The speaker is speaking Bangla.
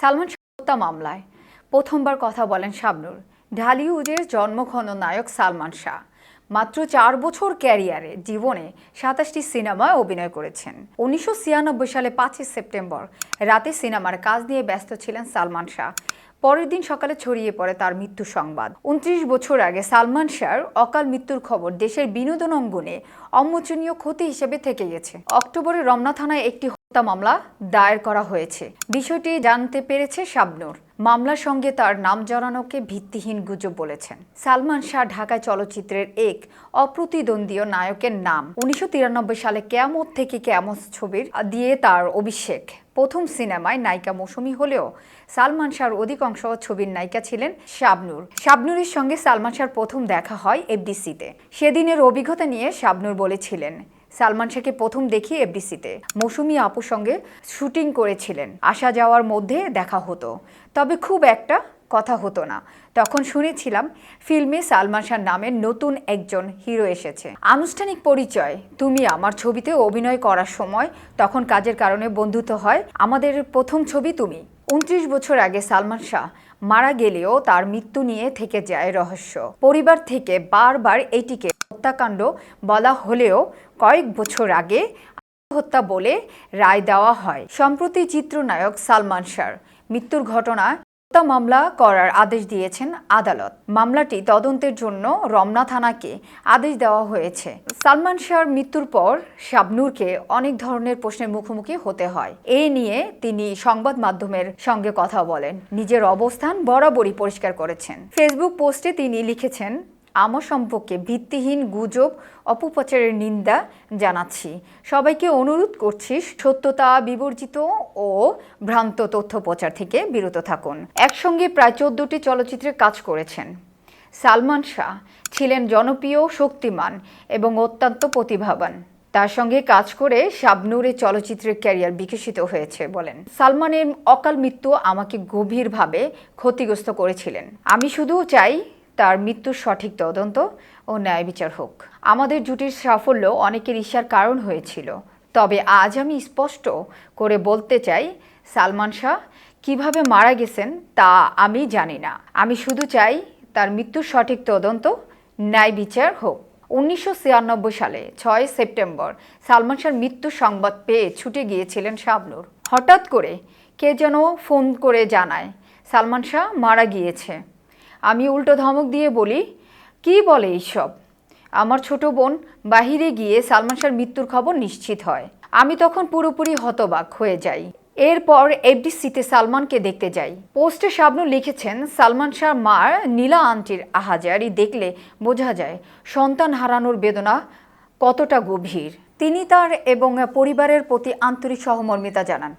সালমান হত্যা মামলায়। প্রথমবার কথা বলেন শাবনুর ঢালিউডের জন্মঘন নায়ক সালমান শাহ। মাত্র চার বছর ক্যারিয়ারে জীবনে সাতাশটি সিনেমায় অভিনয় করেছেন। উনিশশো ছিয়ানব্বই সালে পাঁচই সেপ্টেম্বর রাতে সিনেমার কাজ নিয়ে ব্যস্ত ছিলেন সালমান শাহ। পরের দিন সকালে ছড়িয়ে পড়ে তার মৃত্যু সংবাদ। উনত্রিশ বছর আগে সালমান শাহর অকাল মৃত্যুর খবর দেশের বিনোদন অঙ্গনে অমোচনীয় ক্ষতি হিসেবে থেকে গেছে। অক্টোবরে রমনা থানায় একটি হত্যা মামলা দায়ের করা হয়েছে। বিষয়টি জানতে পেরেছে শাবনুর। মামলার সঙ্গে তার নাম জড়ানোকে ভিত্তিহীন গুজব বলেছেন। সালমান শাহ ঢাকায় চলচ্চিত্রের এক অপ্রতিদ্বন্দ্বীয় নায়কের নাম। উনিশশো তিরানব্বই সালে কেয়ামত থেকে কেয়ামত ছবির দিয়ে তার অভিষেক। প্রথম সিনেমায় নায়িকা মৌসুমী হলেও সালমান শাহর অধিকাংশ ছবির নায়িকা ছিলেন শাবনুর। শাবনুরের সঙ্গে সালমান শাহর প্রথম দেখা হয় এফডিসিতে। সেদিনের অভিজ্ঞতা নিয়ে শাবনুর বলেছিলেন সালমান শাহকে প্রথম দেখি এফডিসিতে। মৌসুমী আপুর সঙ্গে শুটিং করেছিলেন। আসা যাওয়ার মধ্যে দেখা হতো। তবে খুব একটা কথা হতো না। তখন শুনেছিলাম, ফিল্মে সালমান শাহ নামের নতুন একজন হিরো এসেছে। আনুষ্ঠানিক পরিচয়, তুমি আমার ছবিতে অভিনয় করার সময় তখন কাজের কারণে বন্ধুত্ব হয়। আমাদের প্রথম ছবি তুমি। উনত্রিশ বছর আগে সালমান শাহ মারা গেলেও তার মৃত্যু নিয়ে থেকে যায় রহস্য। পরিবার থেকে বারবার এটিকে হত্যাকাণ্ড বলা হলেও কয়েক বছর আগে হত্যা বলে রায় দেওয়া হয়। সম্প্রতি চিত্রনায়ক সালমান শাহর মৃত্যুর ঘটনা হত্যা মামলা করার আদেশ দিয়েছেন আদালত। মামলাটি তদন্তের জন্য রমনা থানাকে আদেশ দেওয়া হয়েছে। সালমান শাহর মৃত্যুর পর শাবনুরকে অনেক ধরনের প্রশ্নের মুখোমুখি হতে হয়। এ নিয়ে তিনি সংবাদ মাধ্যমের সঙ্গে কথা বলেন। নিজের অবস্থান বরাবরই পরিষ্কার করেছেন। ফেসবুক পোস্টে তিনি লিখেছেন আমার সম্পর্কে ভিত্তিহীন গুজব, অপপ্রচারের নিন্দা জানাচ্ছি। সবাইকে অনুরোধ করছি সত্যতা বিবর্জিত ও ভ্রান্ত তথ্য প্রচার থেকে বিরত থাকুন। একসঙ্গে প্রায় চোদ্দটি চলচ্চিত্রে কাজ করেছেন। সালমান শাহ ছিলেন জনপ্রিয়, শক্তিমান এবং অত্যন্ত প্রতিভাবান। তার সঙ্গে কাজ করে শাবনুরের চলচ্চিত্রের ক্যারিয়ার বিকশিত হয়েছে বলেন। সালমানের অকাল মৃত্যু আমাকে গভীরভাবে ক্ষতিগ্রস্ত করেছিলেন। আমি শুধু চাই তার মৃত্যুর সঠিক তদন্ত ও ন্যায় বিচার হোক। আমাদের জুটির সাফল্য অনেকের ঈর্ষার কারণ হয়েছিল। তবে আজ আমি স্পষ্ট করে বলতে চাই, সালমান শাহ কীভাবে মারা গেছেন তা আমি জানি না। আমি শুধু চাই তার মৃত্যুর সঠিক তদন্ত, ন্যায় বিচার হোক। উনিশশো ছিয়ানব্বই সালে, ছয় সেপ্টেম্বর, সালমান শাহর মৃত্যুর সংবাদ পেয়ে ছুটে গিয়েছিলেন শাবনুর। হঠাৎ করে কে যেন ফোন করে জানায়, সালমান শাহ মারা গিয়েছে। আমি উল্টো ধমক দিয়ে বলি, কি বলে এইসব? আমার ছোট বোন বাহিরে গিয়ে সালমান শাহর মৃত্যুর খবর নিশ্চিত হয়। আমি তখন পুরোপুরি হতবাক হয়ে যাই। এরপর এফডিসিতে সালমানকে দেখতে যাই। পোস্টে শাবনু লিখেছেন, সালমান শাহর মার নীলা আন্টির আহাজারি দেখলে বোঝা যায় সন্তান হারানোর বেদনা কতটা গভীর। তিনি তার এবং পরিবারের প্রতি আন্তরিক সহমর্মিতা জানান।